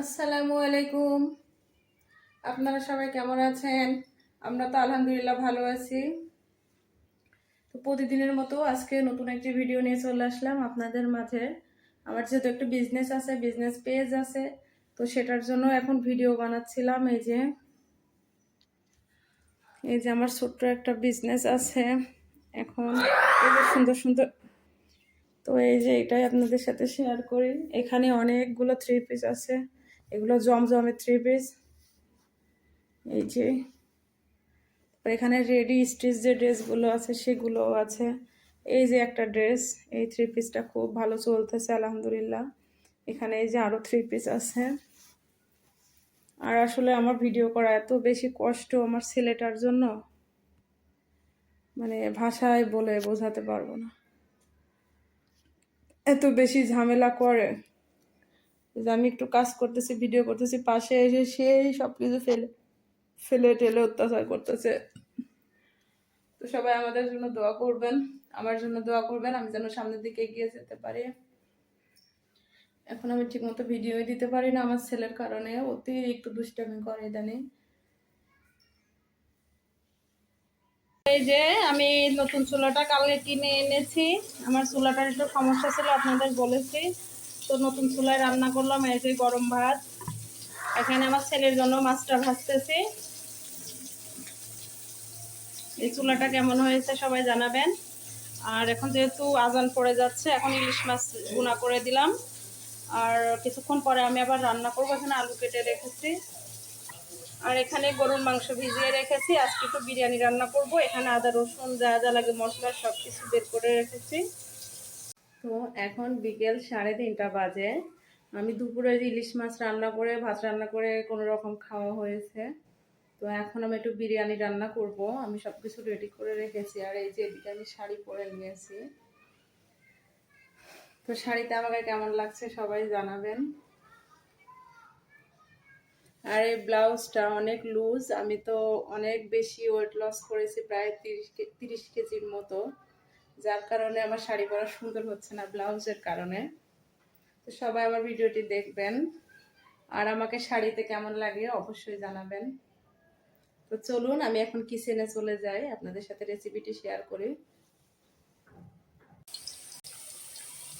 আসসালামু আলাইকুম। আপনারা সবাই কেমন আছেন? আমরা তো আলহামদুলিল্লাহ ভালো আছি। তো প্রতিদিনের মতো আজকে নতুন একটি ভিডিও নিয়ে চলে আসলাম আপনাদের মাঝে। আমার যেহেতু একটা বিজনেস আছে বিজনেস পেজ আছে, তো সেটার জন্য এখন ভিডিও বানাচ্ছিলাম। এই যে এই যে আমার ছোট্ট একটা বিজনেস আছে। এখন সুন্দর সুন্দর, তো এই যে এটাই আপনাদের সাথে শেয়ার করি। এখানে অনেকগুলো থ্রি পিস আছে। এগুলো জমজমের থ্রি পিস এই যে এখানে রেডি স্টিচ যে ড্রেসগুলো আছে সেগুলো আছে। এই যে একটা ড্রেস এই থ্রি পিসটা খুব ভালো চলতেছে, আলহামদুলিল্লাহ। এখানে এই যে আরও থ্রি পিস আছে। আর আসলে আমার ভিডিও করা এত বেশি কষ্ট আমার ছেলেটার জন্য। মানে ভাষায় বলে বোঝাতে পারব না। এত বেশি ঝামেলা করে। যে আমি একটু কাজ করতেছি ভিডিও করতেছি, পাশে এসে সেই সব কিছু ফেলে ফেলে টেলে অত্যাচার করতেছে। তো সবাই আমাদের জন্য দোয়া করবেন, আমার জন্য দোয়া করবেন, আমি যেন সামনের দিকে এগিয়ে যেতে পারি। এখন আমি ঠিকমতো ভিডিও দিতে পারি না আমার ছেলের কারণে, অতিরিক্ত দুষ্টামি করে ইদানিং। এই যে আমি নতুন চুলাটা কালকে কিনে এনেছি, আমার চুলাটার একটু সমস্যা ছিল, আপনাদের বলেছি। তো নতুন চুলায় রান্না করলাম, এই যে গরম ভাত। এখানে আমার ছেলের জন্য মাছটা ভাজতেছি। এই চুলাটা কেমন হয়েছে সবাই জানাবেন। আর এখন যেহেতু আজান পড়ে যাচ্ছে, এখন ইলিশ মাছ গুঁড়া করে দিলাম। আর কিছুক্ষণ পরে আমি আবার রান্না করব, এখানে আলু কেটে রেখেছি। আর এখানে গরুর মাংস ভিজিয়ে রেখেছি, আজকে একটু বিরিয়ানি রান্না করব। এখানে আদা রসুন, যা যা লাগে মশলা সব কিছু বের করে রেখেছি। তো এখন বিকেল সাড়ে তিনটা বাজে। আমি দুপুরে ইলিশ মাছ রান্না করে, ভাত রান্না করে কোনো রকম খাওয়া হয়েছে। তো এখন আমি একটু বিরিয়ানি রান্না করব। আমি সব কিছু রেডি করে রেখেছি। আর এই যে এদিকে আমি শাড়ি পরে নিয়েছি। তো শাড়িতে আমাকে কেমন লাগছে সবাই জানাবেন। আর এই ব্লাউজটা অনেক লুজ আমি তো অনেক বেশি ওয়েট লস করেছি, প্রায় তিরিশ তিরিশ কেজির মতো। যার কারণে আমার শাড়ি পরা সুন্দর হচ্ছে না, ব্লাউজের কারণে। তো সবাই আমার ভিডিওটি দেখবেন। আর আমাকে শাড়িতে কেমন লাগে অবশ্যই জানাবেন। তো চলুন, আমি এখন কিচেনে চলে যাই, আপনাদের সাথে রেসিপিটি শেয়ার করি।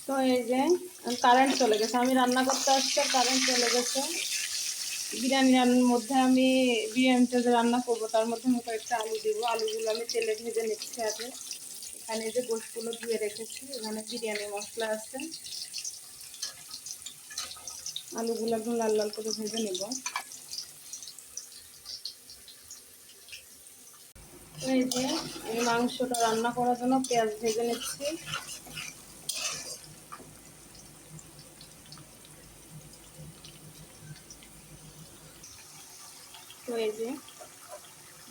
তো এই যে কারেন্ট চলে গেছে। আমি রান্না করতে আসছি কারেন্ট চলে গেছে। বিরিয়ানি রান্নার মধ্যে আমি বিরিয়ানিটা যে রান্না করব, তার মধ্যে আমি কয়েকটা আলু দিব। আলুগুলো আমি তেলে ভেজে নিচ্ছি আগে। এখানে যে গোশগুলো ধুয়ে রেখেছি, এখানে বিরিয়ানি মশলা আছে। আলুগুলো একদম লাল লাল করে ভেজে নেব। এই যে এই মাংসটা রান্না করার জন্য পেঁয়াজ ভেজে নিচ্ছি। তো এই যে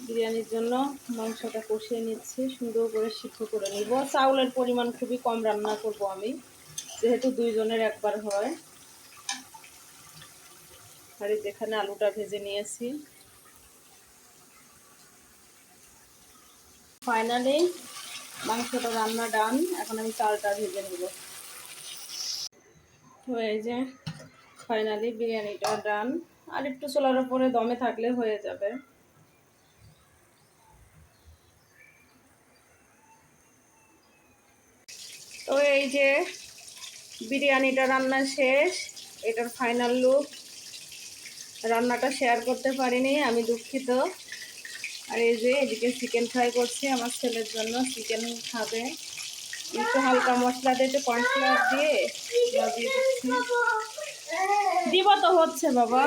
বিরিয়ানির জন্য মাংসটা কষিয়ে নিচ্ছি, সুন্দর করে সিদ্ধ করে নিব। চাউলের পরিমাণ খুবই কম রান্না করব আমি, যেহেতু দুইজনের একবার হয়। আর যেখানে আলুটা ভেজে নিয়েছি। ফাইনালি মাংসটা রান্না ডান এখন আমি চালটা ভেজে নিব। হয়ে যে ফাইনালি বিরিয়ানিটা ডান আর একটু চোলার উপরে দমে থাকলে হয়ে যাবে তো এই যে বিরিয়ানিটা রান্না শেষ, এটার ফাইনাল লুক রান্নাটা শেয়ার করতে পারিনি, আমি দুঃখিত। আর এই যে এদিকে চিকেন ফ্রাই করছি, আমার ছেলের জন্য চিকেন খাবে। একটু হালকা মশলা দিয়ে, একটু দিয়ে দিব তো হচ্ছে বাবা।